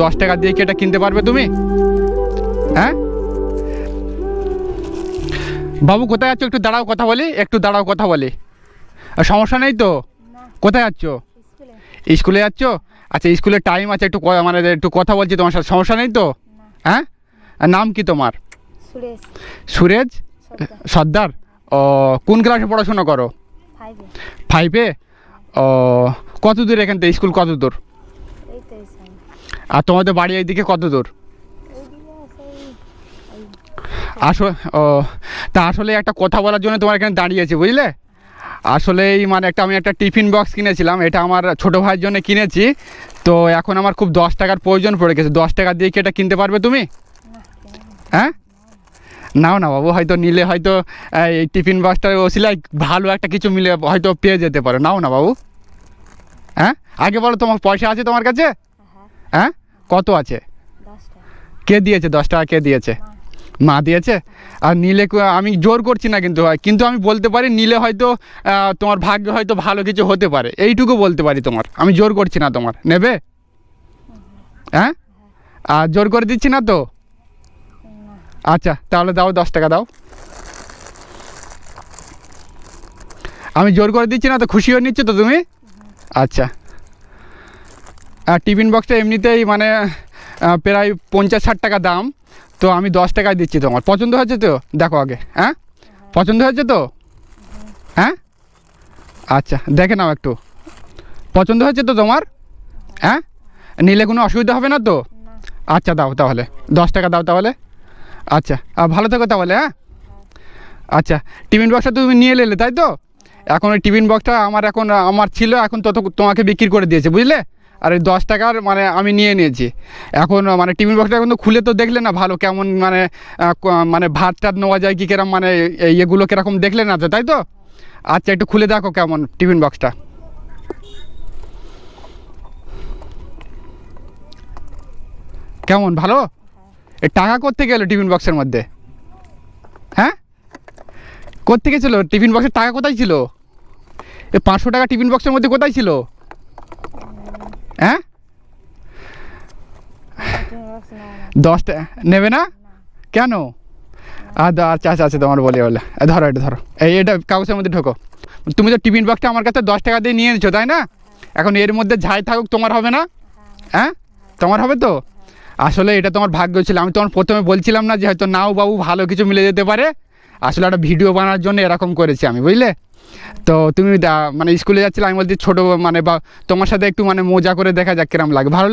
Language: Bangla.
দশ টাকা দিয়ে কি এটা কিনতে পারবে তুমি? হ্যাঁ? বাবু কোথায় যাচ্ছ একটু দাঁড়াও কথা বলি। একটু দাঁড়াও কথা বলি। আর সমস্যা নেই তো? কোথায় যাচ্ছ স্কুলে স্কুলে যাচ্ছ? আচ্ছা স্কুলের টাইম আছে একটু মানে একটু কথা বলছি তোমার সাথে। সমস্যা নেই তো? হ্যাঁ? নাম কি তোমার? সুরেজ? সর্দার। ও কোন ক্লাসে পড়াশোনা করো? ফাইভে ও কত দূর এখান থেকে? স্কুল কত দূর? আর তোমাদের বাড়ি এইদিকে কত দূর? আসলে, ও, তা আসলে একটা কথা বলার জন্য তোমার এখানে দাঁড়িয়েছি, বুঝলে? আসলে এই মানে একটা, আমি একটা টিফিন বক্স কিনেছিলাম, এটা আমার ছোটো ভাইয়ের জন্য কিনেছি। তো এখন আমার খুব দশ টাকার প্রয়োজন পড়ে গেছে, দশ টাকা দিয়ে কি এটা কিনতে পারবে তুমি? হ্যাঁ? নাও না বাবু, হয়তো নিলে হয়তো, এই টিফিন বক্সটার ওসিলায় ভালো একটা কিছু মিলে হয়তো পেয়ে যেতে পারো। নাও না বাবু। হ্যাঁ? আগে বলো তোমার পয়সা আছে তোমার কাছে? হ্যাঁ? কত আছে? কে দিয়েছে? দশ টাকা কে দিয়েছে? মা। দিয়েছে? আর নিলে আমি জোর করছি না কিন্তু হয় কিন্তু আমি বলতে পারি নিলে হয়তো তোমার ভাগ্যে হয়তো ভালো কিছু হতে পারে। এইটুকু বলতে পারি তোমার। আমি জোর করছি না তোমার। নেবে? হ্যাঁ? আর জোর করে দিচ্ছি না তো? আচ্ছা তাহলে দাও দশ টাকা দাও। আমি জোর করে দিচ্ছি না তো খুশি হয়ে নিচ্ছ তো তুমি? আচ্ছা। টিফিন বক্সটা এমনিতেই মানে প্রায় পঞ্চাশ ষাট টাকা দাম। তো আমি দশ টাকায় দিচ্ছি তোমার। পছন্দ হয়েছে তো? দেখো আগে হ্যাঁ? পছন্দ হয়েছে তো? হ্যাঁ? আচ্ছা দেখে নাও একটু। পছন্দ হয়েছে তো তোমার? হ্যাঁ? নিলে কোনো অসুবিধা হবে না তো? আচ্ছা দাও তাহলে। দশ টাকা দাও তাহলে। আচ্ছা ভালো থেকো তাহলে হ্যাঁ? আচ্ছা টিফিন বক্সটা তুমি নিয়ে এলে তাই তো? এখন ওই টিফিন বক্সটা আমার এখন, আমার ছিল, এখন তত তোমাকে বিক্রি করে দিয়েছে, বুঝলে? আর এই দশ টাকার মানে আমি নিয়ে নিয়েছি। এখন মানে টিফিন বক্সটা এখন তো খুলে তো দেখলে না ভালো কেমন মানে মানে ভাত টাত নেওয়া যায় কি কিরম মানে এগুলো কীরকম দেখলে না তো, তাই তো? আচ্ছা একটু খুলে দেখো কেমন টিফিন বক্সটা কেমন, ভালো? এ টাকা কোত্থেকে গেলো টিফিন বক্সের মধ্যে? হ্যাঁ? কোত্থেকে ছিল? টিফিন বক্সের টাকা কোথায় ছিল? এ পাঁচশো টাকা টিফিন বক্সের মধ্যে কোথায় ছিল? হ্যাঁ? তুমি বক্স নাও না? দশ টাকা নেবে না কেন আচ্ছা আচ্ছা আচ্ছা তোমার বলি বলে। ধরো এটা, ধরো। এই, এটা কাগজের মধ্যে ঢোকো। তুমি তো টিফিন বক্সটা আমার কাছে দশ টাকা দিয়ে নিয়ে নিচ্ছ তাই না? এখন এর মধ্যে যাই থাকুক, তোমার হবে না? হ্যাঁ? তোমার হবে তো? আসলে এটা তোমার ভাগ্য ছিল। আমি তোমার প্রথমে বলছিলাম না যে হয়তো নাও বাবু ভালো কিছু মিলে যেতে পারে। আসলে একটা ভিডিও বানানোর জন্য এরকম করেছি আমি, বুঝলে? তো তুমি মানে স্কুলে যাচ্ছিলে, আমি বলছি ছোটো মানে বা তোমার সাথে একটু মানে মজা করে দেখা যাক কিরম লাগে। ভালো লাগে